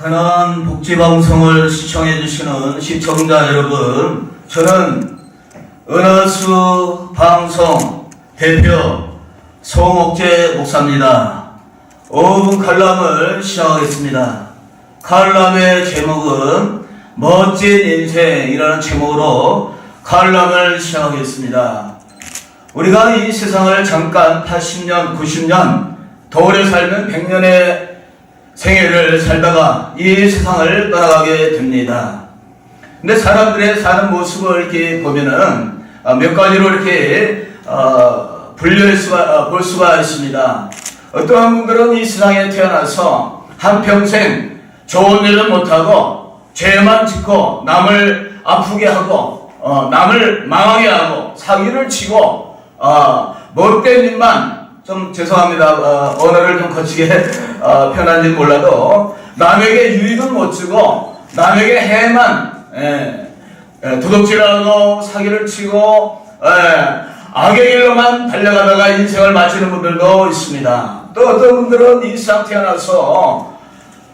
가난 복지방송을 시청해 주시는 시청자 여러분, 저는 은하수 방송 대표 송옥재 목사입니다. 5분 칼럼을 시작하겠습니다. 칼럼의 제목은 멋진 인생이라는 제목으로 칼럼을 시작하겠습니다. 우리가 이 세상을 잠깐 80년, 90년, 더 오래 살면 100년의 생애를 살다가 이 세상을 떠나가게 됩니다. 근데 사람들의 사는 모습을 이렇게 보면은 어, 몇 가지로 이렇게 어, 분류할 수가 어, 볼 수가 있습니다. 어떠한 분들은 이 세상에 태어나서 한 평생 좋은 일은 못하고 죄만 짓고 남을 아프게 하고 어, 남을 망하게 하고 사기를 치고 어, 못된 일만 좀 죄송합니다. 어, 언어를 좀 거치게 어, 표현한지 몰라도 남에게 유익은 못 주고 남에게 해만 예, 예, 도둑질하고 사기를 치고 예, 악의 길로만 달려가다가 인생을 마치는 분들도 있습니다. 또 어떤 분들은 이 세상 태어나서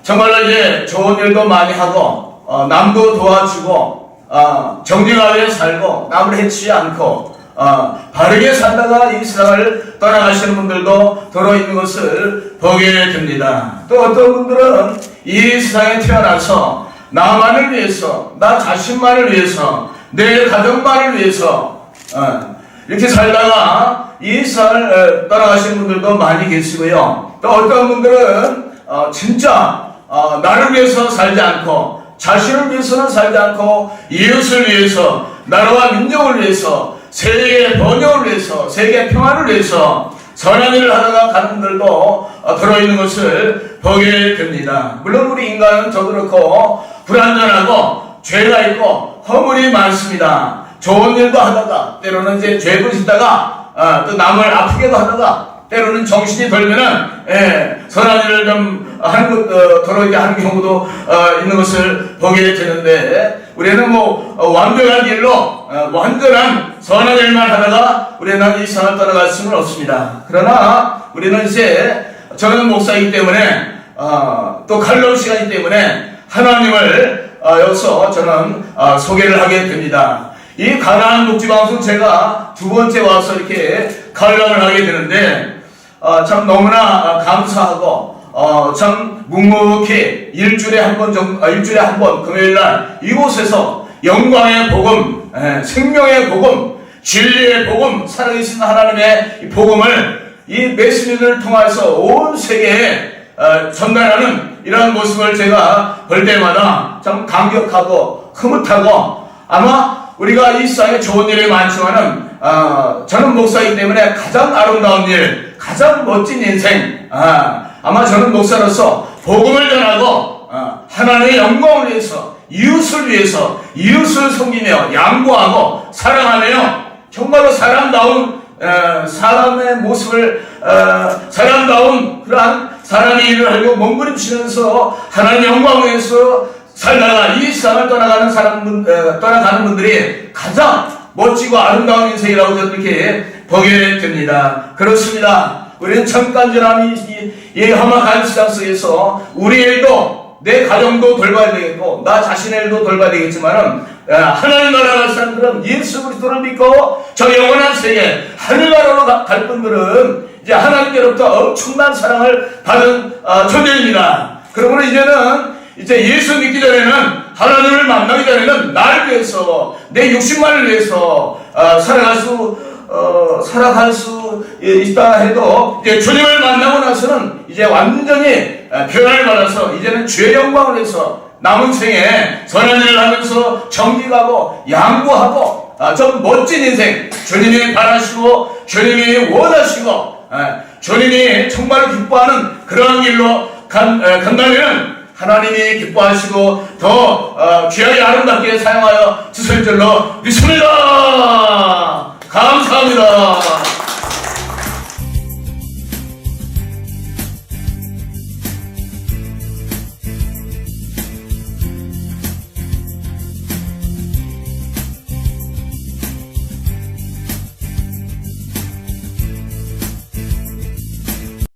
정말로 이제 좋은 일도 많이 하고 어, 남도 도와주고 어, 정직하게 살고 남을 해치지 않고 어, 바르게 살다가 이 세상을 떠나가시는 분들도 들어 있는 것을 보게 됩니다. 또 어떤 분들은 이 세상에 태어나서 나만을 위해서, 나 자신만을 위해서, 내 가족만을 위해서 어, 이렇게 살다가 이 세상을 어, 떠나가시는 분들도 많이 계시고요. 또 어떤 분들은 어, 진짜 어, 나를 위해서 살지 않고 자신을 위해서는 살지 않고 이웃을 위해서 나라와 민족을 위해서 세계 번영을 위해서 세계 평화를 위해서 선한 일을 하다가 가는 분들도 어, 들어있는 것을 보게 됩니다. 물론 우리 인간은 저도 그렇고 불안전하고 죄가 있고 허물이 많습니다. 좋은 일도 하다가 때로는 이제 죄도 짓다가 어, 또 남을 아프게도 하다가 때로는 정신이 돌면은 예, 선한 일을 좀 하는 것 어, 더러게 하는 경우도 어, 있는 것을 보게 되는데 우리는 뭐 어, 완벽한 일로 어, 완전한 선한 일만 하다가 우리는 이 세상을 떠나갈 수는 없습니다. 그러나 우리는 이제 저는 목사이기 때문에 어, 또 칼럼 시간이기 때문에 하나님을 어, 여기서 저는 어, 소개를 하게 됩니다. 이 가나안 녹지방송 제가 두 번째 와서 이렇게 칼럼을 하게 되는데 어, 참 너무나 어, 감사하고 어, 참 묵묵히 일주일에 한 번 정도, 아, 일주일에 한 번 금요일 날 이곳에서 영광의 복음, 에, 생명의 복음, 진리의 복음, 살아계신 하나님의 이 복음을 이 메시지를 통해서 온 세계에 어, 전달하는 이러한 모습을 제가 볼 때마다 참 감격하고 흐뭇하고 아마 우리가 이 세상에 좋은 일이 많지만은 어, 저는 목사이기 때문에 가장 아름다운 일, 가장 멋진 인생 아, 아마 저는 목사로서 복음을 전하고 어, 하나님의 영광을 위해서 이웃을 위해서 이웃을 섬기며 양보하고 사랑하며 정말로 사람다운 어, 사람의 모습을 어, 사람다운 그러한 사람의 일을 하려고 몸부림치면서 하나님 영광을 위해서 살다가 이 세상을 떠나가는 사람 어, 떠나가는 분들이 가장 멋지고 아름다운 인생이라고 저는 이렇게 보게 됩니다. 그렇습니다. 우리는 천간절함이 이, 이 험악한 세상 속에서 우리 일도 내 가정도 돌봐야 되겠고 나 자신의 일도 돌봐야 되겠지만은 아, 하나님 나라 갈 사람들은 예수 그리스도를 믿고 저 영원한 세계 하늘나라로 가- 갈 분들은 이제 하나님께로부터 엄청난 사랑을 받은 어, 존재입니다. 그러므로 이제는 이제 예수 믿기 전에는 하나님을 만나기 전에는 날 위해서 내 육신만을 위해서 어, 살아갈 수 어, 살아갈 수 있다 해도 이제 주님을 만나고 나서는 이제 완전히 어, 변화를 받아서 이제는 주의 영광을 위해서 남은 생에 선한 일을 하면서 정직하고 양보하고 아, 좀 멋진 인생 주님이 바라시고 주님이 원하시고 아, 주님이 정말 기뻐하는 그러한 길로 간, 에, 간다면 하나님이 기뻐하시고 더 어, 귀하게 아름답게 사용하여 주실 줄로 믿습니다. 감사합니다.